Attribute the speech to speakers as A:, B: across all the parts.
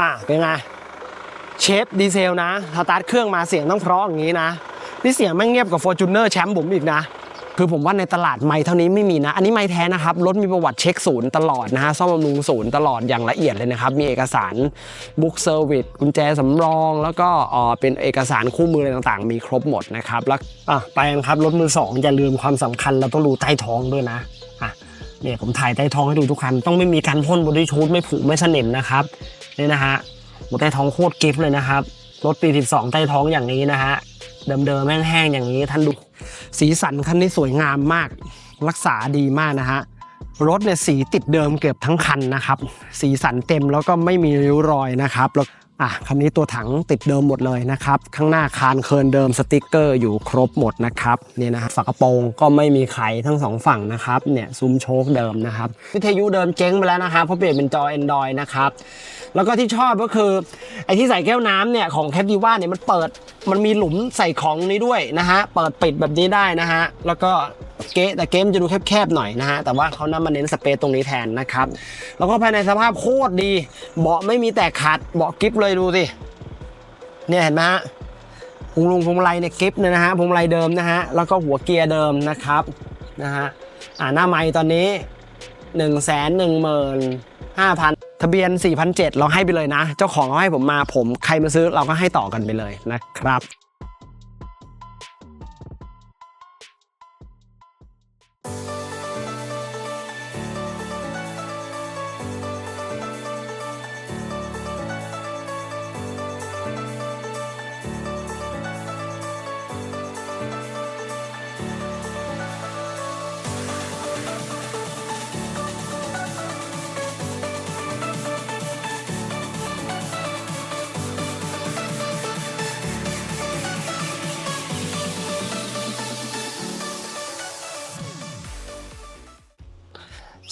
A: อะเป็นไงเชฟดีเซลนะสตาร์ทเครื่องมาเสียงต้องเพราะอย่างนี้นะ นี่เสียงแม่เงียบกว่า f o r t u n e r แชมป์ผมอีกนะ คือผมว่าในตลาดไม่เท่านี้ไม่มีนะ อันนี้ไม่แท้นะครับ รถมีประวัติเช็คศูนย์ตลอดนะฮะซ่อมบำรุงศูนย์ตลอดอย่างละเอียดเลยนะครับ มีเอกสารบุ๊กเซอร์วิสกุญแจสำรอง แล้วก็เออเป็นเอกสารคู่มืออะไรต่างๆ มีครบหมดนะครับ แล้วอะไปกันครับรถมือสองอย่าลืมความสำคัญเราต้องดูใต้ท้องด้วยนะอะเนี่ยผมถ่ายใต้ท้องให้ดูทุกคันต้องไม่มีการพ่นบอดี้ชูดไม่ผุไม่สนิมนะครับ นี่นะฮะใต้ท้องโคตรกิฟเลยนะครับรถปี 12 ใต้ท้องอย่างนี้นะฮะเดิมๆแห้งๆอย่างนี้ท่านดูสีสันคันนี้สวยงามมาก รักษาดีมากนะฮะรถเนี่ยสีติดเดิมเกือบทั้งคันนะครับ สีสันเต็มแล้วก็ไม่มีริ้วรอยนะครับแล้ว อะคันนี้ตัวถังติดเดิมหมดเลยนะครับ ข้างหน้าคานเคินเดิมสติกเกอร์อยู่ครบหมดนะครับเนี่ยนะฮะฝากระโปรงก็ไม่มีไขทั้งสองฝั่งนะครับเนี่ยซุ้มโชคเดิมนะครับวิทยุเดิมเจ๊งไปแล้วนะครับเพราะเปลี่ยนเป็นจอ Android นะครับแล้วก็ที่ชอบก็คือไอ้ที่ใส่แก้วน้ำเนี่ยของแคปดิว่าเนี่ยมันเปิดมันมีหลุมใส่ของนี้ด้วยนะฮะเปิดปิดแบบนี้ได้นะฮะแล้วก็เก๊ะแต่เกมจะดูแคบๆหน่อยนะฮะแต่ว่าเขานำมาเน้นสเปซตรงนี้แทนนะครับแล้วก็ภายในสภาพโคตรดี เบาะไม่มีแตกขาดเบาะกิฟเลยดูสิ เนี่ยเห็นไหมฮะพวงลุงพวงมาลัยเนี่ยกิฟเนี่ยนะฮะพวงมาลัยเดิมนะฮะ แล้วก็หัวเกียร์เดิมนะครับนะฮะ อ่าหน้าไม้ตอนนี้1 1 5 0 0 0 ทะเบียน 4,700เราให้ไปเลยนะ เจ้าของเขาให้ผมมาผมใครมาซื้อเราก็ให้ต่อกันไปเลยนะครับ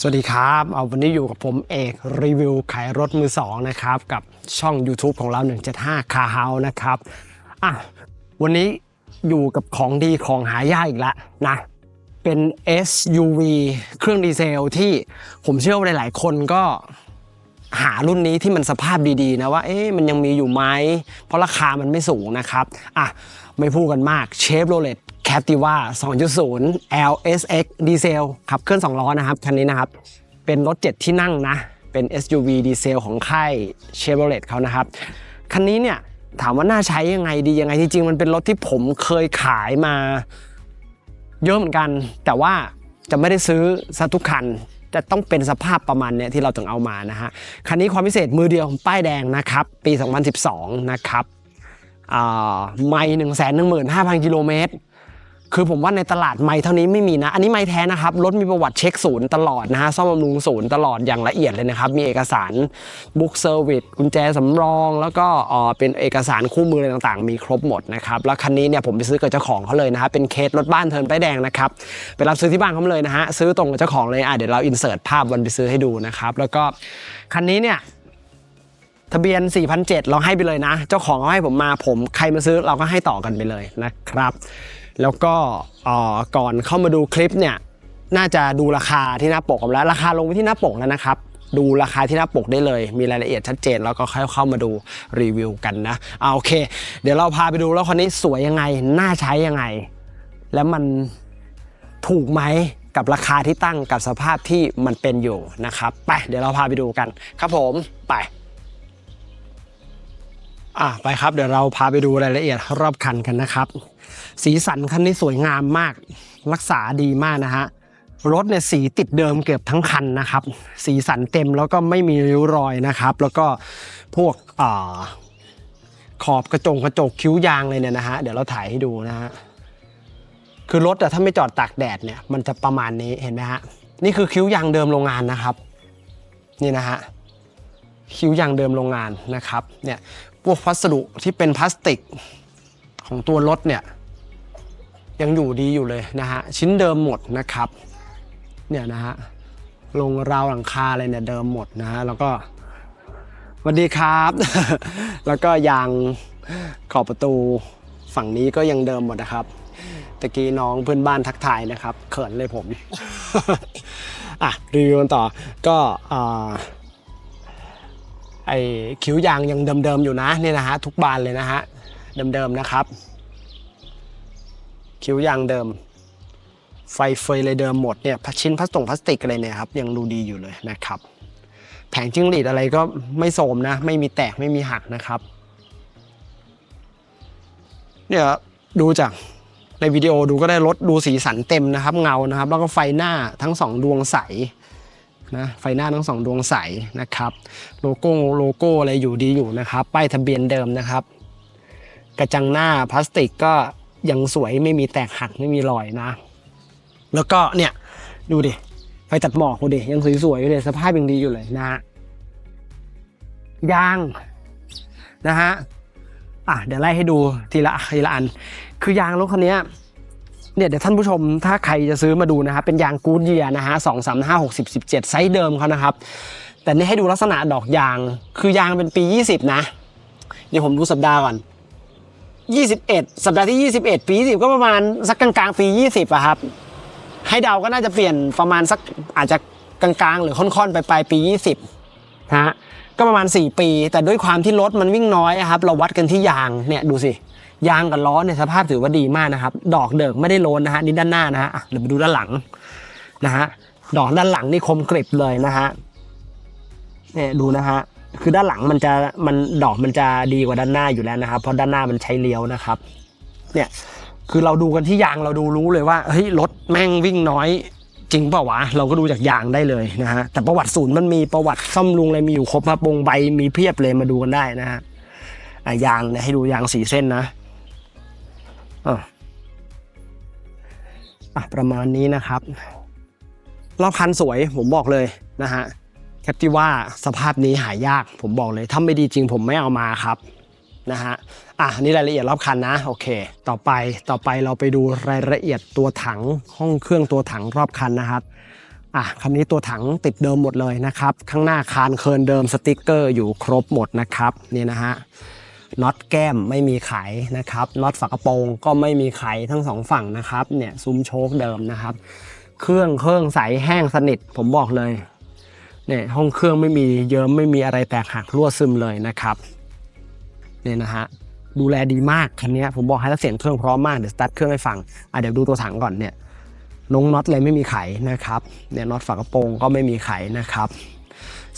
A: สวัสดีครับเอาวันนี้อยู่กับผมเอกรีวิวขายรถมือสองนะครับ กับช่อง YouTube ของเรา 175 Car House นะครับอะวันนี้อยู่กับของดีของหายากอีกแล้วนะ เป็น SUV เครื่องดีเซลที่ผมเชื่อว่าหลาย ๆ คนก็หารุ่นนี้ที่มันสภาพดี ๆ นะว่าเอ๊ะมันยังมีอยู่ไหมเพราะราคามันไม่สูงนะครับอะไม่พูดกันมากเชฟโรเลต Captiva 2.0 LSX ดีเซลขับเคลื่อน2ล้อนะครับ คันนี้นะครับ เป็นรถ 7 ที่นั่งนะ เป็น SUV ดีเซลของค่ายเชฟโรเลตเขานะครับ คันนี้เนี่ย ถามว่าน่าใช้ยังไงดียังไง จริงๆ มันเป็นรถที่ผมเคยขายมา เยอะเหมือนกัน แต่ว่าจะไม่ได้ซื้อซะทุกคันจะต้องเป็นสภาพประมาณเนี้ยที่เราถึงเอามานะฮะ คันนี้ความพิเศษมือเดียวป้ายแดงนะครับ ปี 2012 นะครับไม่หนึ่งแสนหนึ่งหมื่นห้าพันกิโลเมตร คือผมว่าในตลาดไม่เท่านี้ไม่มีนะ อันนี้ไม่แท้นะครับ รถมีประวัติเช็คศูนย์ตลอดนะฮะ ซ่อมบำรุงศูนย์ตลอดอย่างละเอียดเลยนะครับ มีเอกสารบุ๊กเซอร์วิสกุญแจสำรอง แล้วก็เออเป็นเอกสารคู่มืออะไรต่างๆ มีครบหมดนะครับ แล้วคันนี้เนี่ยผมไปซื้อกับเจ้าของเขาเลยนะครับเป็นเคสรถบ้านเทิร์นป้ายแดงนะครับ ไปรับซื้อที่บ้านเขาเลยนะฮะ ซื้อตรงกับเจ้าของเลย อะเดี๋ยวเราอินเสิร์ตภาพวันไปซื้อให้ดูนะครับ แล้วก็คันนี้เนี่ยทะเบียน4,700เราให้ไปเลยนะ เจ้าของเขาให้ผมมาผมใครมาซื้อเราก็ให้ต่อกันไปเลยนะครับ แล้วก็ก่อนเข้ามาดูคลิปเนี่ยน่าจะดูราคาที่หน้าปกกันแล้วราคาลงไปที่หน้าปกแล้วนะครับ ดูราคาที่หน้าปกได้เลย มีรายละเอียดชัดเจนแล้วก็ค่อยเข้ามาดูรีวิวกันนะเอาโอเค เดี๋ยวเราพาไปดูแล้วคนนี้สวยยังไงน่าใช้ยังไง แล้วมันถูกไหมกับราคาที่ตั้งกับสภาพที่มันเป็นอยู่นะครับ ไปเดี๋ยวเราพาไปดูกันครับผมไป อะไปครับเดี๋ยวเราพาไปดูรายละเอียดรอบคันกันนะครับ สีสันคันนี้สวยงามมาก รักษาดีมากนะฮะรถเนี่ยสีติดเดิมเกือบทั้งคันนะครับ สีสันเต็มแล้วก็ไม่มีริ้วรอยนะครับ แล้วก็พวกอขอบกระจงกระจกคิ้วยางเลยเนี่ยนะฮะเดี๋ยวเราถ่ายให้ดูนะฮะคือรถอะถ้าไม่จอดตากแดดเนี่ยมันจะประมาณนี้เห็นไหมฮะนี่คือคิ้วยางเดิมโรงงานนะครับ นี่นะฮะคิ้วยางเดิมโรงงานนะครับเนี่ย พวกวัสดุที่เป็นพลาสติกของตัวรถเนี่ยยังอยู่ดีอยู่เลยนะฮะชิ้นเดิมหมดนะครับเนี่ยนะฮะลงราวหลังคาอะไรเนี่ยเดิมหมดนะฮะแล้วก็สวัสดีครับ แล้วก็ยางขอบประตูฝั่งนี้ก็ยังเดิมหมดนะครับตะกี้น้องเพื่อนบ้านทักทายนะครับ เขินเลยผม อะรีวิวกันต่อก็อ่า ไอ้คิ้วยางยังเดิมๆอยู่นะเนี่ยนะฮะทุกบานเลยนะฮะเดิมๆนะครับ คิ้วยางเดิม ไฟเฟยเลยเดิมหมดเนี่ยชิ้นพลาสตงพลาสติกอะไรเนี่ยครับยังดูดีอยู่เลยนะครับ แผงจิ้งหรีดอะไรก็ไม่โสมนะ ไม่มีแตกไม่มีหักนะครับเนี่ยดูจากในวิดีโอดูก็ได้รถดูสีสันเต็มนะครับ เงานะครับ แล้วก็ไฟหน้าทั้งสองดวงใส นะไฟหน้าทั้งสองดวงใสนะครับโลโก้โลโก้อะไรอยู่ดีอยู่นะครับ ป้ายทะเบียนเดิมนะครับ กระจังหน้าพลาสติกก็ยังสวยไม่มีแตกหักไม่มีรอยนะ แล้วก็เนี่ยดูดิไฟตัดหมอกดูดิยังสวยๆอยู่เลยสภาพยังดีอยู่เลยนะฮะยางนะฮะอะเดี๋ยวไล่ให้ดูทีละทีละอัน คือยางรถคันนี้ เนี่ยเดี๋ยวท่านผู้ชมถ้าใครจะซื้อมาดูนะครับเป็นยางกูดเยียนะฮะสองสามห้าหกสิบสิบเจ็ดไซส์เดิมเขานะครับ แต่นี่ให้ดูลักษณะดอกยาง คือยางเป็นปี 20 นะ เดี๋ยวผมดูสัปดาห์ก่อน 21 สัปดาห์ที่ 21 ปี 20 ก็ประมาณสักกลางๆปี 20อะครับ ให้เดาก็น่าจะเปลี่ยนประมาณสักอาจจะกลางๆ หรือค่อนๆ ไปปลายปี 20นะฮะก็ประมาณ 4 ปี แต่ด้วยความที่รถมันวิ่งน้อยครับ เราวัดกันที่ยางเนี่ยดูสิ ยางกับล้อเนี่ยสภาพถือว่าดีมากนะครับ ดอกเดิกไม่ได้โลนนะฮะนี่ด้านหน้านะฮะเดี๋ยวไปดูด้านหลังนะฮะดอกด้านหลังนี่คมกริบเลยนะฮะเนี่ยดูนะฮะคือด้านหลังมันจะมันดอกมันจะดีกว่าด้านหน้าอยู่แล้วนะครับ เพราะด้านหน้ามันใช้เลี้ยวนะครับ เนี่ยคือเราดูกันที่ยางเราดูรู้เลยว่าเฮ้ยรถแม่งวิ่งน้อยจริงเปล่าวะเราก็ดูจากยางได้เลยนะฮะแต่ประวัติศูนย์มันมีประวัติซ่อมลุงอะไรมีอยู่ครบมาปงใบมีเพียบเลยมาดูกันได้นะฮะอะยางเนี่ยให้ดูยางสีเส้นนะ อะอะประมาณนี้นะครับ รอบคันสวยผมบอกเลยนะฮะแคปติว่าสภาพนี้หายากผมบอกเลยถ้าไม่ดีจริงผมไม่เอามาครับนะฮะอะนนี่รายละเอียดรอบคันนะโอเค ต่อไปต่อไปเราไปดูรายละเอียดตัวถังห้องเครื่องตัวถังรอบคันนะครับอะคันนี้ตัวถังติดเดิมหมดเลยนะครับ ข้างหน้าคานเคินเดิมสติกเกอร์อยู่ครบหมดนะครับนี่นะฮะ น็อตแก้มไม่มีไขนะครับน็อตฝากระโปรงก็ไม่มีไขทั้งสองฝั่งนะครับเนี่ยซุ้มโชคเดิมนะครับ เครื่องเครื่องใสแห้งสนิทผมบอกเลยเนี่ยห้องเครื่องไม่มีเยิ้มไม่มีอะไรแตกหักรั่วซึมเลยนะครับเนี่ยนะฮะดูแลดีมากคันนี้ผมบอกให้แล้วเสียงเครื่องพร้อมมากเดี๋ยวสตาร์ทเครื่องให้ฟังอะเดี๋ยวดูตัวถังก่อนเนี่ยลงน็อตเลยไม่มีไขนะครับเนี่ยน็อตฝากระโปรงก็ไม่มีไขนะครับ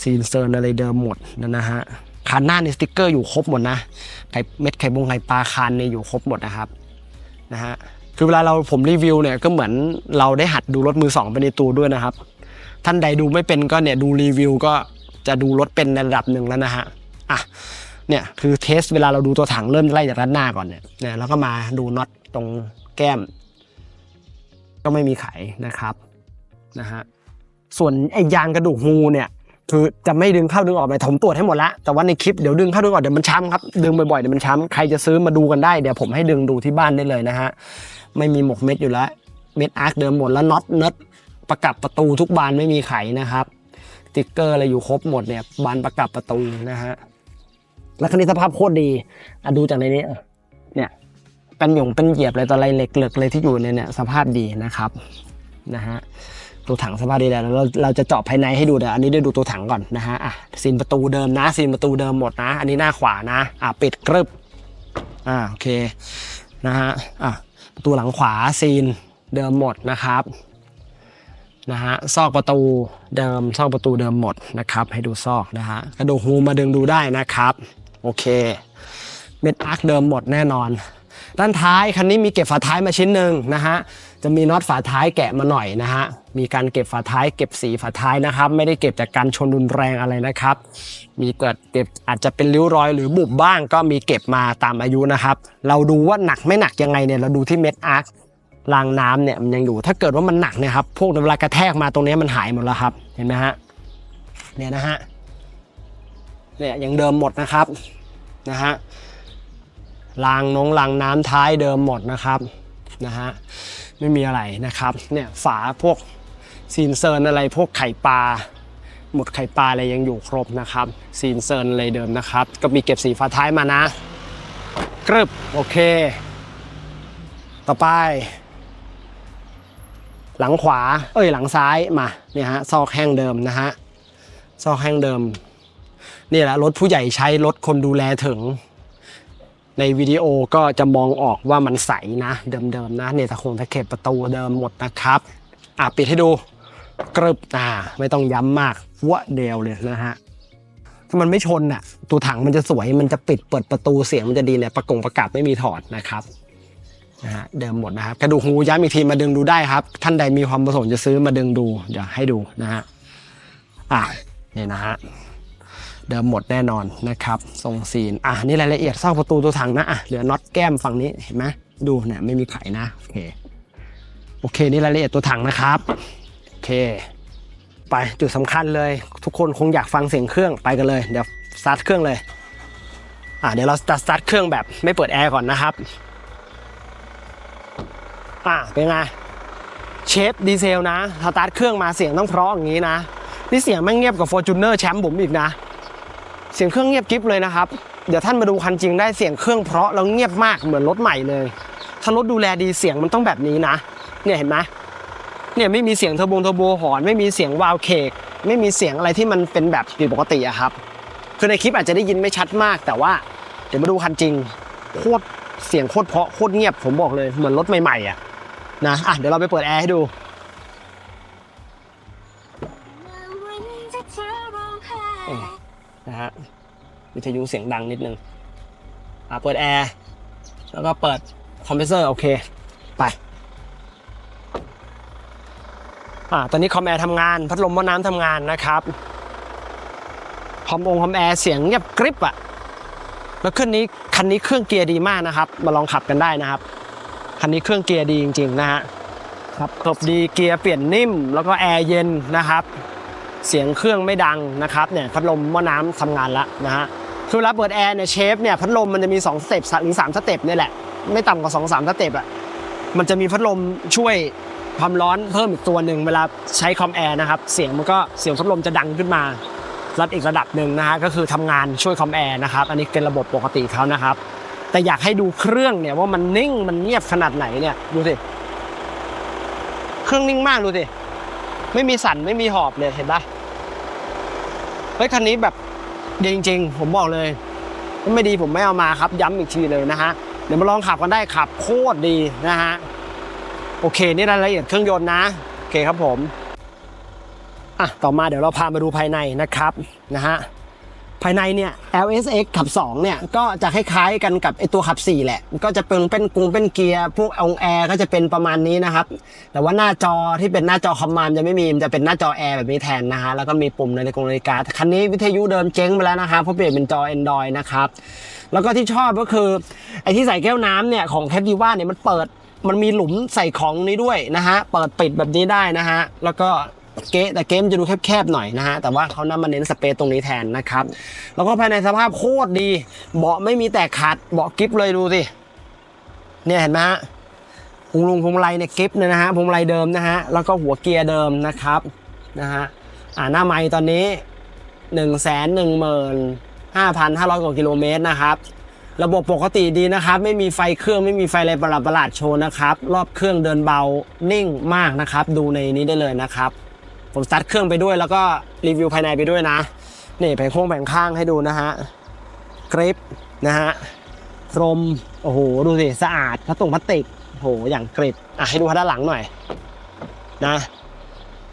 A: ซีนเซิร์อะไรเดิมหมดนะนะฮะ คันหน้าในสติกเกอร์อยู่ครบหมดนะไข่เม็ดไข่บงไข่ปลาคานเนี่ยอยู่ครบหมดนะครับนะฮะคือเวลาเราผมรีวิวเนี่ยก็เหมือนเราได้หัดดูรถมือสองไปในตัวด้วยนะครับ ท่านใดดูไม่เป็นก็เนี่ยดูรีวิวก็จะดูรถเป็นในระดับหนึ่งแล้วนะฮะอะเนี่ยคือเทสเวลาเราดูตัวถังเริ่มไล่จากด้านหน้าก่อนเนี่ยเนี่ยแล้วก็มาดูน็อตตรงแก้ม ก็ไม่มีไขนะครับนะฮะส่วนไอ้ยางกระดูกงูเนี่ย คือจะไม่ดึงเข้าดึงออกไปผมตรวจให้หมดล้วแต่ว่าในคลิปเดี๋ยวดึงเข้าดึงออกเดี๋ยวมันช้ำครับดึงบ่อยๆเดี๋ยวมันช้ำใครจะซื้อมาดูกันได้เดี๋ยวผมให้ดึงดูที่บ้านได้เลยนะฮะไม่มีหมกเม็ดอยู่แล้วเม็ดอาร์คเดิมหมดแล้วน็อตเน็ตประกับประตูทุกบานไม่มีไขนะครับติ๊กเกอร์อะไรอยู่ครบหมดเนี่ยบานประกับประตูนะฮะแล้วคันนี้สภาพโคตรดีอะดูจากในนี้เนี่ยเป็นหยงเป็นเหยียบอะไรต่ออะไรเหล็กเหล็กเลยที่อยู่ในเนี่ยสภาพดีนะครับนะฮะ ตัวถังสภาพดีแล้วเราเราจะเจาะภายในให้ดูเดี๋ยวอันนี้ได้ดูตัวถังก่อนนะฮะอะซีนประตูเดิมนะซีนประตูเดิมหมดนะ อันนี้หน้าขวานะ อะปิดกรึบอ่าโอเคนะฮะอะประตูหลังขวาซีนเดิมหมดนะครับนะฮะซอกประตูเดิมซอกประตูเดิมหมดนะครับ ให้ดูซอกนะฮะกระดูกหูมาดึงดูได้นะครับโอเคเม็ดอาร์คเดิมหมดแน่นอน ด้านท้ายคันนี้มีเก็บฝาท้ายมาชิ้นหนึ่งนะฮะ จะมีน็อตฝาท้ายแกะมาหน่อยนะฮะ มีการเก็บฝาท้ายเก็บสีฝาท้ายนะครับ ไม่ได้เก็บจากการชนรุนแรงอะไรนะครับ มีเกิดเก็บอาจจะเป็นริ้วรอยหรือบุบบ้างก็มีเก็บมาตามอายุนะครับ เราดูว่าหนักไม่หนักยังไงเนี่ยเราดูที่เม็ดอาร์ครางน้ำเนี่ยมันยังอยู่ ถ้าเกิดว่ามันหนักเนี่ยครับ พวกเวลากระแทกมาตรงนี้มันหายหมดแล้วครับ เห็นไหมฮะ เนี่ยนะฮะ เนี่ยยังเดิมหมดนะครับ นะฮะรางนงรางน้ำท้ายเดิมหมดนะครับ นะฮะ ไม่มีอะไรนะครับเนี่ยฝาพวกซีนเซิร์นอะไรพวกไข่ปลาหมดไข่ปลาอะไรยังอยู่ครบนะครับซีนเซิร์นอะไรเดิมนะครับ ก็มีเก็บสีฝาท้ายมานะกรึบโอเค ต่อไป หลังขวา เอ้ยหลังซ้ายมาเนี่ยฮะซอกแห้งเดิมนะฮะซอกแห้งเดิมนี่แหละรถผู้ใหญ่ใช้รถคนดูแลถึง ในวิดีโอก็จะมองออกว่ามันใสนะ เดิมๆนะเนี่ยตะคงตะเข็บประตูเดิมหมดนะครับ อะปิดให้ดูกรึบอ่าไม่ต้องย้ำมากวะเดียวเลยนะฮะถ้ามันไม่ชนอะตัวถังมันจะสวยมันจะปิดเปิดประตูเสียงมันจะดีเนี่ยประกงประกับไม่มีถอดนะครับนะฮะเดิมหมดนะครับกระดูกหูย้ำอีกทีมาดึงดูได้ครับ ท่านใดมีความประสงค์จะซื้อมาดึงดูเดี๋ยวให้ดูนะฮะอะนี่นะฮะ เดิมหมดแน่นอนนะครับทรงซีนอะนี่รายละเอียดซอกประตูตัวถังนะอะเหลือน็อตแก้มฝั่งนี้เห็นไหมดูเนี่ยไม่มีไขนะโอเคโอเคนี่รายละเอียดตัวถังนะครับโอเค ไปจุดสำคัญเลย ทุกคนคงอยากฟังเสียงเครื่องไปกันเลยเดี๋ยวสตาร์ทเครื่องเลยอะเดี๋ยวเราจะสตาร์ทเครื่องแบบไม่เปิดแอร์ก่อนนะครับอะเป็นไงเชฟดีเซลนะสตาร์ทเครื่องมาเสียงต้องเพราะอย่างนี้นะนี่เสียงแม่งเงียบกว่า Fortuner แชมป์ผมอีกนะ เสียงเครื่องเงียบกริบเลยนะครับ เดี๋ยวท่านมาดูคันจริงได้เสียงเครื่องเพราะแล้วเงียบมากเหมือนรถใหม่เลย ถ้ารถดูแลดีเสียงมันต้องแบบนี้นะ เนี่ยเห็นไหมเนี่ยไม่มีเสียงเทอร์โบงเทอร์โบหอนไม่มีเสียงวาล์วเคกไม่มีเสียงอะไรที่มันเป็นแบบผิดปกติอะครับ คือในคลิปอาจจะได้ยินไม่ชัดมาก แต่ว่าเดี๋ยวมาดูคันจริงโคตรเสียงโคตรเพราะโคตรเงียบผมบอกเลยเหมือนรถใหม่ๆอะนะอะเดี๋ยวเราไปเปิดแอร์ให้ดู ทยุเสียงดังนิดนึงอะเปิดแอร์แล้วก็เปิดคอมเพรสเซอร์โอเค ไปอ่าตอนนี้คอมแอร์ทำงาน พัดลมม้อน้ำทำงานนะครับคอมองคอมแอร์เสียงเงียบกริบอะแล้วคันนี้คันนี้เครื่องเกียร์ดีมากนะครับ มาลองขับกันได้นะครับคันนี้เครื่องเกียร์ดีจริง ๆ นะฮะครับขบดีเกียร์เปลี่ยนนิ่ม แล้วก็แอร์เย็นนะครับ เสียงเครื่องไม่ดังนะครับเนี่ยพัดลมหม้อน้ำทำงานแล้วนะฮะ คือเวลาเปิดแอร์เนี่ยเชฟเนี่ยพัดลมมันจะมี2สเต็ปหรือ3สเต็ปเนี่ยแหละ ไม่ต่ำกว่า2-3สสเต็ปอะมันจะมีพัดลมช่วยความร้อนเพิ่มอีกตัวหนึ่งเวลาใช้คอมแอร์นะครับ เสียงมันก็เสียงพัดลมจะดังขึ้นมาระดับอีกระดับหนึ่งนะฮะก็คือทำงานช่วยคอมแอร์นะครับ อันนี้เป็นระบบปกติเขานะครับ แต่อยากให้ดูเครื่องเนี่ยว่ามันนิ่งมันเงียบขนาดไหนเนี่ยดูสิเครื่องนิ่งมากดูสิไม่มีสั่นไม่มีหอบเลยเห็นปะเฮ้ยคันนี้แบบ ดีจริง ๆ ผมบอกเลยถ้าไม่ดีผมไม่เอามาครับ ย้ำอีกทีเลยนะฮะ เดี๋ยวมาลองขับกันได้ขับโคตรดีนะฮะ โอเค นี่รายละเอียดเครื่องยนต์นะ โอเคครับผม อะ ต่อมาเดี๋ยวเราพามาดูภายในนะครับนะฮะ ภายในเนี่ย LSX ขับ 2 เนี่ย ก็จะคล้ายๆกันกับไอตัวขับ 4 แหละ ก็จะเป็นเป็นกรุงเป็นเกียร์ พวกองแอร์ก็จะเป็นประมาณนี้นะครับ แต่ว่าหน้าจอที่เป็นหน้าจอคอมมานด์จะไม่มีมันจะเป็นหน้าจอแอร์แบบนี้แทนนะฮะ แล้วก็มีปุ่มในาฬิกานาฬิกาแต่คันนี้วิทยุเดิมเจ๊งไปแล้วนะครับเพราะเปลี่ยนเป็นจอ Android นะครับ แล้วก็ที่ชอบก็คือไอ้ที่ใส่แก้วน้ำเนี่ยของเทปดีว่าเนี่ยมันเปิดมันมีหลุมใส่ของนี้ด้วยนะฮะ เปิดปิดแบบนี้ได้นะฮะ แล้วก็ เกะแต่เกมจะดูแคบๆหน่อยนะฮะ แต่ว่าเขานำมาเน้นสเปซตรงนี้แทนนะครับ แล้วก็ภายในสภาพโคตรดี เบาะไม่มีแตกขาด เบาะกิฟเลยดูสิ เนี่ยเห็นไหมฮะพวงลุงพวงมายเนี่ยกิฟเนี่ยนะฮะพวงมายเดิมนะฮะ แล้วก็หัวเกียร์เดิมนะครับ นะฮะ อ่าหน้าไม้ตอนนี้1นึ่งแสนหนึ่งหมื่นห้าพันห้าร้อยกว่ากิโลเมตรนะครับระบบปกติดีนะครับ ไม่มีไฟเครื่องไม่มีไฟอะไรประหลาดประหลาดๆโชว์นะครับ รอบเครื่องเดินเบานิ่งมากนะครับ ดูในนี้ได้เลยนะครับ ผมสตาร์ทเครื่องไปด้วยแล้วก็รีวิวภายในไปด้วยนะนี่แผงโค้งแผงข้างให้ดูนะฮะกริปนะฮะพรมโอ้โหดูสิสะอาดพลาสติกพลาสติกโอ้โหอย่างกริบอะให้ดูด้านหลังหน่อย นะ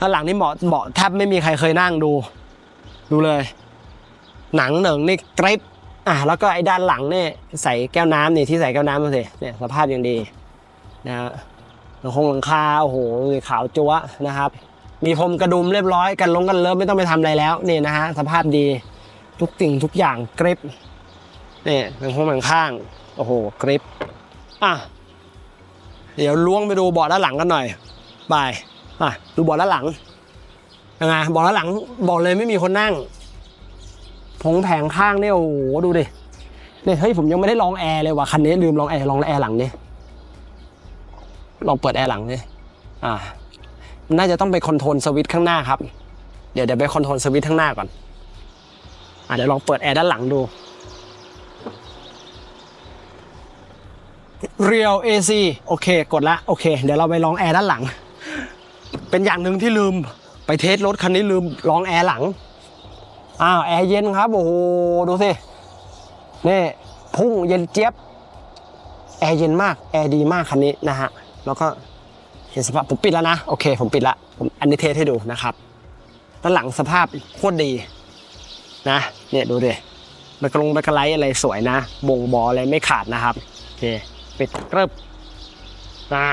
A: ด้านหลังนี่เหมาะเบาะแทบไม่มีใครเคยนั่งดู ดูเลย หนังเหนึ่งนี่กริบอะแล้วก็ไอ้ด้านหลังเนี่ยใส่แก้วน้ำนี่ที่ใส่แก้วน้ำมาสิเนี่ยสภาพยังดีนะฮะหลังคงหลังคาโอ้โหขาวจั๊วะนะครับ มีพรมกระดุมเรียบร้อยกันลงกันเลิฟไม่ต้องไปทำอะไรแล้วนี่นะฮะสภาพดีทุกสิ่งทุกอย่างกริบนี่เป็นห้องมันข้างโอ้โหกริปอะเดี๋ยวล้วงไปดูเบาะด้านหลังกันหน่อยบายอะดูเบาะด้านหลังยังไงเบาะด้านหลังบอกเลยไม่มีคนนั่งผงแผงข้างเนี่ยโอ้โหดูดิเนี่ยเฮ้ยผมยังไม่ได้ลองแอร์เลยว่ะคันนี้ลืมลองแอร์ลองแอร์หลังนี่ลองเปิดแอร์หลังนี่อ่า น่าจะต้องไปคอนโทรลสวิตช์ข้างหน้าครับ เดี๋ยวเดี๋ยวไปคอนโทรลสวิตช์ข้างหน้าก่อนอะเดี๋ยวลองเปิดแอร์ด้านหลังดูเรียว AC โอเค กดละโอเค เดี๋ยวเราไปลองแอร์ด้านหลัง เป็นอย่างหนึ่งที่ลืมไปเทสรถคันนี้ลืมลองแอร์หลัง อ้าวแอร์เย็นครับ โอ้โห ดูสิ นี่พุ่งเย็นเจี๊ยบ แอร์เย็นมาก แอร์ดีมากคันนี้นะฮะ แล้วก็ เห็นสภาพผมปิดแล้วนะโอเค ผมปิดละผมอันนี้เทสให้ดูนะครับด้านหลังสภาพโคตรดีนะ เนี่ยดูดิแบกลงแบกไลท์อะไรสวยนะบ่งบออะไรไม่ขาดนะครับโอเคปิดกรึบนะ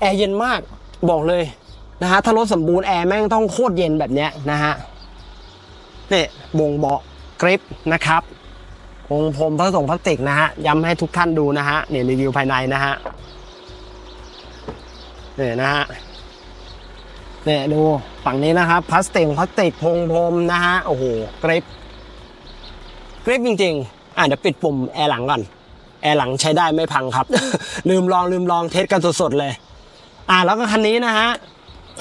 A: แอร์เย็นมากบอกเลยนะฮะถ้ารถสมบูรณ์แอร์แม่งต้องโคตรเย็นแบบเนี้ยนะฮะเนี่ยบ่งบอกริปนะครับ วงผมพระสงพลาสติกนะฮะ ย้ำให้ทุกท่านดูนะฮะเนี่ยรีวิวภายในนะฮะเนี่ยนะฮะเนี่ยดูฝั่งนี้นะครับพลาสติกพลาสติกพงพรมนะฮะโอ้โหกริปกริปจริงๆ อะเดี๋ยวปิดปุ่มแอร์หลังก่อน แอร์หลังใช้ได้ไม่พังครับ ลืมลองลืมลองเทสกันสดๆเลย อะแล้วก็คันนี้นะฮะ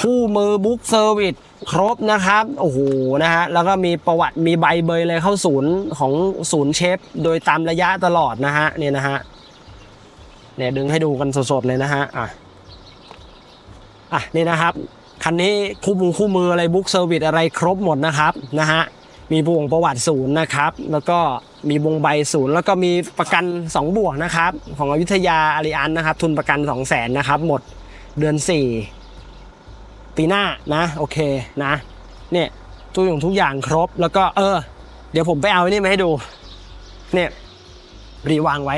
A: คู่มือบุ๊กเซอร์วิส ครบนะครับโอ้โหนะฮะแล้วก็มีประวัติมีใบเบยเลยเข้าศูนย์ของศูนย์เชฟ โดยตามระยะตลอดนะฮะเนี่ยนะฮะเนี่ยดึงให้ดูกันสดๆเลยนะฮะอะอะนี่นะครับคันนี้คู่มือคู่มืออะไรบุ๊กเซอร์วิสอะไรครบหมดนะครับนะฮะมีบวงประวัติศูนย์นะครับ แล้วก็มีวงใบศูนย์แล้วก็มีประกัน 2 บวกนะครับ ของอยุธยาอาริอันนะครับ ทุนประกัน 2 0 0แสนนะครับ หมดเดือน 4 ปีหน้านะโอเคนะเนี่ยทุกอย่างทุกอย่างครบแล้วก็เออ เดี๋ยวผมไปเอาไอ้นี่มาให้ดู เนี่ยรีวางไว้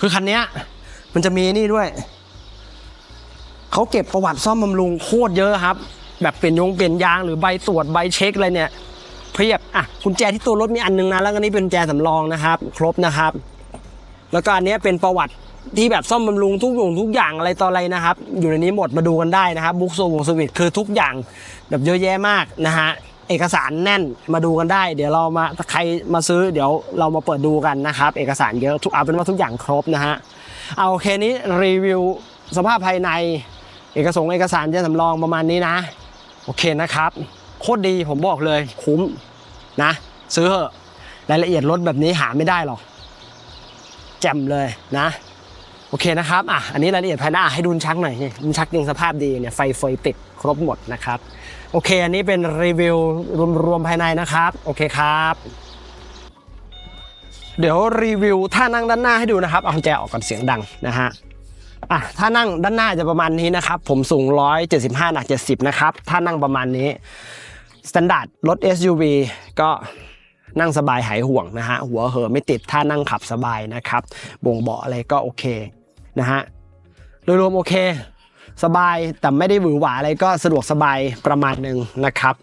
A: คือคันนี้มันจะมีนี่ด้วย เขาเก็บประวัติซ่อมบำรุงโคตรเยอะครับ แบบเปลี่ยนยงเปลี่ยนยางหรือใบตรวจใบเช็คอะไรเนี่ยเพียบอะกุญแจที่ตัวรถมีอันนึงนะแล้วก็นี่เป็นกุญแจสำรองนะครับ ครบนะครับ แล้วก็อันนี้เป็นประวัติ ที่แบบซ่อมบำรุงทุกอย่างทุกอย่างอะไรต่ออะไรนะครับ อยู่ในนี้หมดมาดูกันได้นะครับบุ๊กโซวงสวิตคือทุกอย่างแบบเยอะแยะมากนะฮะเอกสารแน่นมาดูกันได้ เดี๋ยวเรามาใครมาซื้อเดี๋ยวเรามาเปิดดูกันนะครับ เอกสารเยอะทุกเอาเป็นว่าทุกอย่างครบนะฮะเอาโอเคนี้รีวิวสภาพภายใน เอกสงเอกสารจะสำรองประมาณนี้นะ โอเคนะครับโคตรดีผมบอกเลยคุ้มนะ ซื้อเถอะรายละเอียดรถแบบนี้หาไม่ได้หรอกแจ่มเลยนะ โอเคนะครับอะอันนี้รายละเอียดภายในอะให้ดูชักหน่อยนี่ดุนชักยังสภาพดีเนี่ยไฟเฟยติดครบหมดนะครับ โอเค อันนี้เป็นรีวิวรวมๆภายในนะครับ โอเคครับ เดี๋ยวรีวิวท่านั่งด้านหน้าให้ดูนะครับ เอาแจออกก่อนเสียงดังนะฮะอะถ้านั่งด้านหน้าจะประมาณนี้นะครับ ผมสูง 175 หนัก 70 นะครับถ้านั่งประมาณนี้สแตนดาร์ดรถ SUV ก็นั่งสบายหายห่วงนะฮะหัวเหอไม่ติดถ้านั่งขับสบายนะครับบ่งเบาะอะไรก็โอเค นะฮะโดยรวมโอเค สบายแต่ไม่ได้หวือหวาอะไรก็สะดวกสบายประมาณหนึ่งนะครับ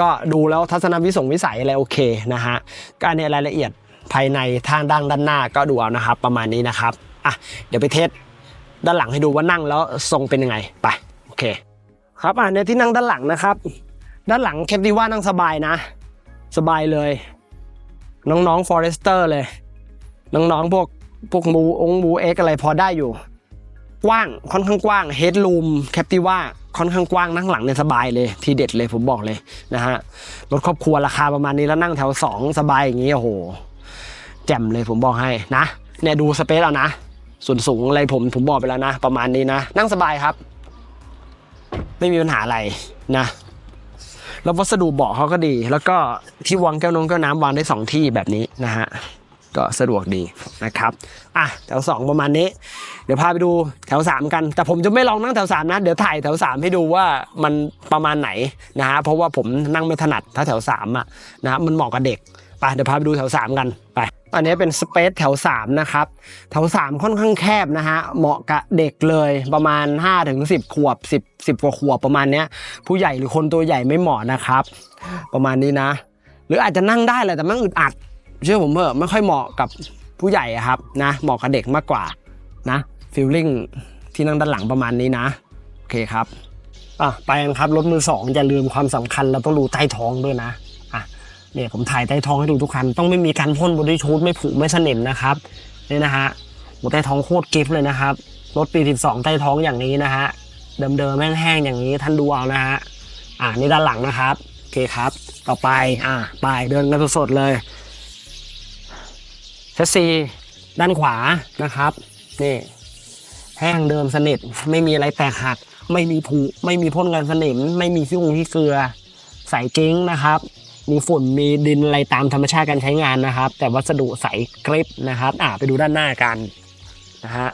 A: ก็ดูแล้วทัศนวิสงวิสัยอะไรโอเคนะฮะก็อันเนี้ยรายละเอียดภายในทางด้านด้านหน้าก็ดูเอานะครับ ประมาณนี้นะครับอะเดี๋ยวไปเทสด้านหลังให้ดูว่านั่งแล้วทรงเป็นยังไงไปโอเค ครับอ่าเนี่ยที่นั่งด้านหลังนะครับ ด้านหลังแคปดีว่านั่งสบายนะ สบายเลย น้องๆฟอเรสเตอร์เลย น้องๆพวก พวกมูองมูเอ็กอะไรพอได้อยู่ กว้างค่อนข้างกว้างเฮดลูมแคปติว่าค่อนข้างกว้างนั่งหลังเนี่ยสบายเลยทีเด็ดเลยผมบอกเลยนะฮะรถครอบครัวราคาประมาณนี้แล้วนั่งแถวสองสบายอย่างนี้โอ้โห แจ่มเลยผมบอกให้นะเนี่ยดูสเปซเอานะส่วนสูงอะไรผมผมบอกไปแล้วนะ ประมาณนี้นะ นั่งสบายครับ ไม่มีปัญหาอะไรนะแล้ววัสดุเบาะเขาก็ดี แล้วก็ที่วางแก้วนงแก้วน้ำวางได้สองที่แบบนี้นะฮะ ก็สะดวกดีนะครับอะแถวสองประมาณนี้ เดี๋ยวพาไปดูแถวสามกัน แต่ผมจะไม่ลองนั่งแถวสามนะ เดี๋ยวถ่ายแถวสามให้ดูว่ามันประมาณไหนนะฮะเพราะว่าผมนั่งไม่ถนัดถ้าแถวสามอะนะมันเหมาะกับเด็กไปเดี๋ยวพาไปดูแถวสามกันไปอันนี้เป็นสเปซแถว 3 นะครับ แถว 3 ค่อนข้างแคบนะฮะ เหมาะกับเด็กเลยประมาณ 5 ถึง 10 ขวบ 10 10 กว่าขวบประมาณเนี้ย ผู้ใหญ่หรือคนตัวใหญ่ไม่เหมาะนะครับ ประมาณนี้นะ หรืออาจจะนั่งได้แหละแต่มันอึดอัด เชื่อผมเถอะไม่ค่อยเหมาะกับผู้ใหญ่ครับนะ เหมาะกับเด็กมากกว่านะฟีลลิ่งที่นั่งด้านหลังประมาณนี้นะ โอเคครับอะไปกันครับรถมือสองอย่าลืมความสำคัญเราต้องดูใต้ท้องด้วยนะอะเนี่ยผมถ่ายใต้ท้องให้ดูทุกคัน ต้องไม่มีการพ่นบอดี้ชูดไม่ผุไม่สนิมนะครับนี่นะฮะหมดใต้ท้องโคตรกิฟเลยนะครับรถปี 12 ใต้ท้องอย่างนี้นะฮะเดิมๆแห้งๆอย่างนี้ท่านดูเอานะฮะอ่านี่ด้านหลังนะครับโอเคครับ ต่อไปอ่าไปเดินกันสดๆเลย แชสซีด้านขวานะครับนี่แห้งเดิมสนิทไม่มีอะไรแตกหัก ไม่มีผุไม่มีพ่นกันสนิม ไม่มีฟิวงที่เกลือ ใสเก้งนะครับ มีฝุ่นมีดินอะไรตามธรรมชาติการใช้งานนะครับ แต่วัสดุใสกริปนะครับ อ่าไปดูด้านหน้ากันนะฮะ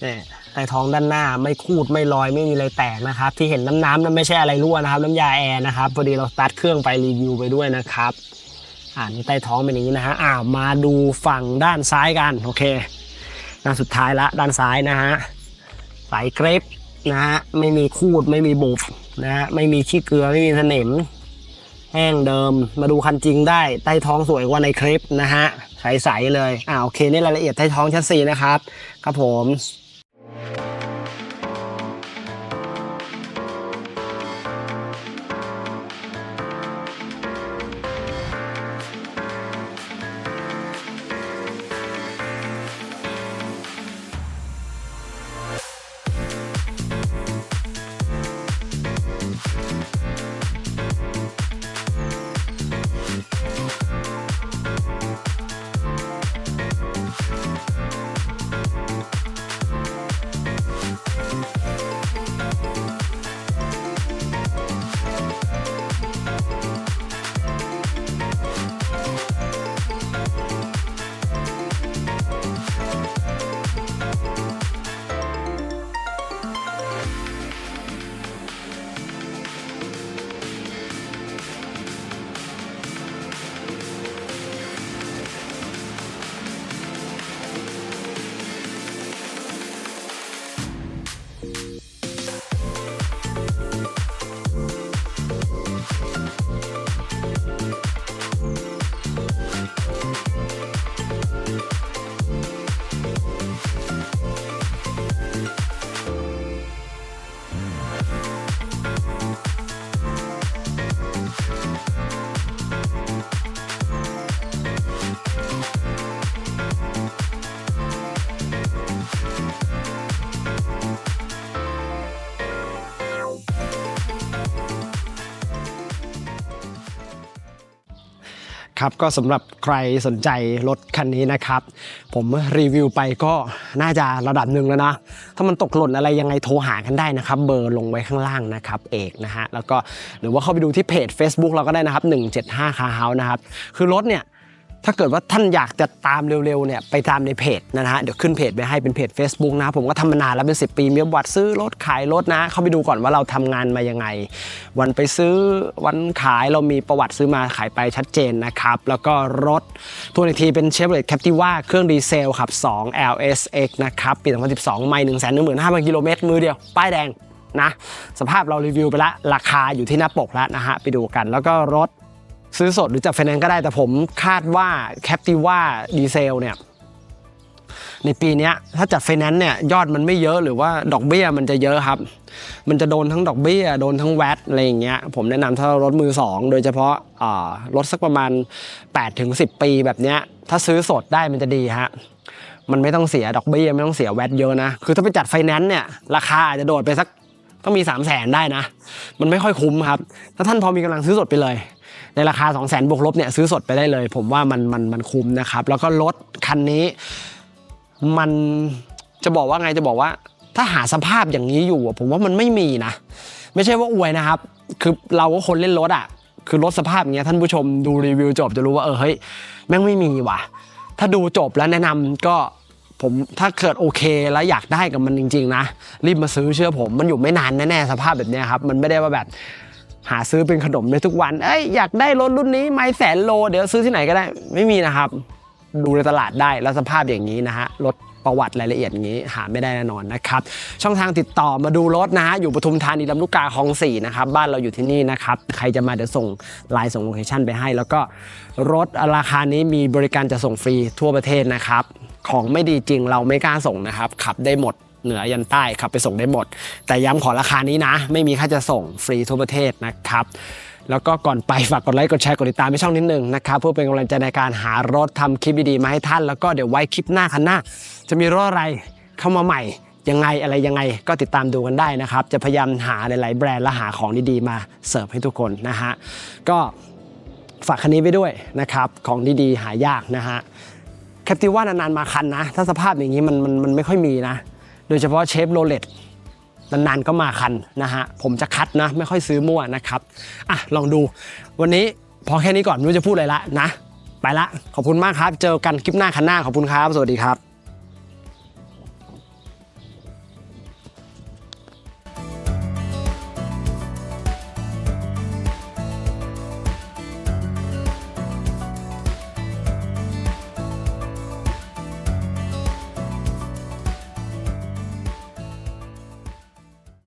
A: เนี่ย ใต้ท้องด้านหน้าไม่คูดไม่ลอยไม่มีอะไรแตกนะครับ ที่เห็นน้ำน้ำนั้นไม่ใช่อะไรรั่วนะครับ น้ำยาแอร์นะครับพอดีเราสตาร์ทเครื่องไปรีวิวไปด้วยนะครับอ่านี่ใต้ท้องเป็นอย่างนี้นะฮะอ่ามาดูฝั่งด้านซ้ายกันโอเคด้านสุดท้ายละด้านซ้ายนะฮะสายเกรปนะฮะไม่มีคูดไม่มีบุบนะฮะไม่มีขี้เกลือไม่มีสนิมแห้งเดิมมาดูคันจริงได้ใต้ท้องสวยกว่าในคลิปนะฮะใสๆเลยอ่าโอเคนี่รายละเอียดใต้ท้องชัดซีนะครับครับผม Thank you. ครับก็สำหรับใครสนใจรถคันนี้นะครับ ผมรีวิวไปก็น่าจะระดับหนึ่งแล้วนะ ถ้ามันตกหล่นอะไรยังไงโทรหากันได้นะครับ เบอร์ลงไว้ข้างล่างนะครับเอกนะฮะแล้วก็หรือว่าเข้าไปดูที่เพจ Facebook เราก็ได้นะครับ 175 c a r House นะครับ คือรถเนี่ย ถ้าเกิดว่าท่านอยากจะตามเร็วๆเนี่ยไปตามในเพจนะฮะเดี๋ยวขึ้นเพจไปให้เป็นเพจ Facebook นะ ผมก็ทำมานานแล้วเป็น 10 ปีมีประวัติซื้อรถขายรถนะ เข้าไปดูก่อนว่าเราทำงานมายังไง วันไปซื้อวันขายเรามีประวัติซื้อมาขายไปชัดเจนนะครับ แล้วก็รถทัวร์ทีเป็น Chevrolet Captiva เครื่องดีเซลขับ 2 LSX นะครับปี 2012 ไม่ 1 1 5 0 0 0กิโลเมตรมือเดียว ป้ายแดงนะสภาพเรารีวิวไปล้วราคาอยู่ที่หน้าปกแล้วนะฮะไปดูกันแล้วก็รถ ซื้อสดหรือจัดไฟแนนซ์ก็ได้แต่ผมคาดว่า Captiva ดีเซลเนี่ยในปีนี้ถ้าจัดไฟแนนซ์เนี่ยยอดมันไม่เยอะหรือว่าดอกเบี้ยมันจะเยอะครับ มันจะโดนทั้งดอกเบี้ย โดนทั้งแวตอะไรอย่างเงี้ยผมแนะนำถ้ารถมือสองโดยเฉพาะรถสักประมาณ8ถึง10 ปีแบบเนี้ยถ้าซื้อสดได้มันจะดีฮะมันไม่ต้องเสียดอกเบี้ยไม่ต้องเสียแวตเยอะนะ คือถ้าไปจัดไฟแนนซ์เนี่ยราคาอาจจะโดดไปสักต้องมี 3 0 0แสนได้นะ มันไม่ค่อยคุ้มครับ ถ้าท่านพอมีกำลังซื้อสดไปเลย ในราคา 2 0 0 0 0 0บวกลบเนี่ยซื้อสดไปได้เลย ผมว่ามันมันมันคุ้มนะครับ แล้วก็รถคันนี้มันจะบอกว่าไงจะบอกว่า ถ้าหาสภาพอย่างนี้อยู่ผมว่ามันไม่มีนะ ไม่ใช่ว่าอวยนะครับ คือเราก็คนเล่นรถอะคือรถสภาพอย่างเงี้ยท่านผู้ชมดูรีวิวจบจะรู้ว่าเออเฮ้ยแม่งไม่มีว่ะ ถ้าดูจบแล้วแนะนำก็ผมถ้าเกิดโอเคแล้วอยากได้กับมันจริง ๆ นะ รีบมาซื้อเชื่อผมมันอยู่ไม่นานแน่ๆสภาพแบบนี้ครับ มันไม่ได้ว่าแบบ หาซื้อเป็นขนมในทุกวัน เอ้ยอยากได้รถรุ่นนี้ไม่แสนโล เดี๋ยวซื้อที่ไหนก็ได้ ไม่มีนะครับ ดูในตลาดได้แล้วสภาพอย่างนี้นะฮะรถประวัติรายละเอียดอย่างนี้หาไม่ได้แน่นอนนะครับ ช่องทางติดต่อมาดูรถนะฮะอยู่ปทุมธานีลำลูกกาคลองสี่นะครับบ้านเราอยู่ที่นี่นะครับ ใครจะมาเดี๋ยวส่งไลน์ส่งโลเคชั่นไปให้ แล้วก็รถราคานี้มีบริการจะส่งฟรีทั่วประเทศนะครับ ของไม่ดีจริงเราไม่กล้าส่งนะครับ ขับได้หมด เหนือยันใต้ขับไปส่งได้หมด แต่ย้ำขอราคานี้นะ ไม่มีค่าจะส่งฟรีทั่วประเทศนะครับแล้วก็ก่อนไปฝากกดไลค์กดแชร์กดติดตามให้ช่องนิดนึงนะครับเพื่อเป็นกำลังใจในการหารถทำคลิปดีๆมาให้ท่าน แล้วก็เดี๋ยวไว้คลิปหน้าคันหน้า จะมีรถอะไรเข้ามาใหม่ยังไงอะไรยังไงก็ติดตามดูกันได้นะครับ จะพยายามหาหลาย ๆ แบรนด์และหาของดีๆมาเสิร์ฟให้ทุกคนนะฮะก็ฝากคันนี้ไปด้วยนะครับของดีๆหายากนะฮะแคปติว่านานๆมาคันนะ ถ้าสภาพอย่างนี้มันมันมันไม่ค่อยมีนะ โดยเชฟโรเลตนานๆก็มาคันนะฮะ ผมจะคัดนะ ไม่ค่อยซื้อมั่วนะครับ อะ ลองดู วันนี้พอแค่นี้ก่อนไม่รู้จะพูดอะไรละนะ ไปละ ขอบคุณมากครับ เจอกันคลิปหน้าคันหน้า ขอบคุณครับ สวัสดีครับ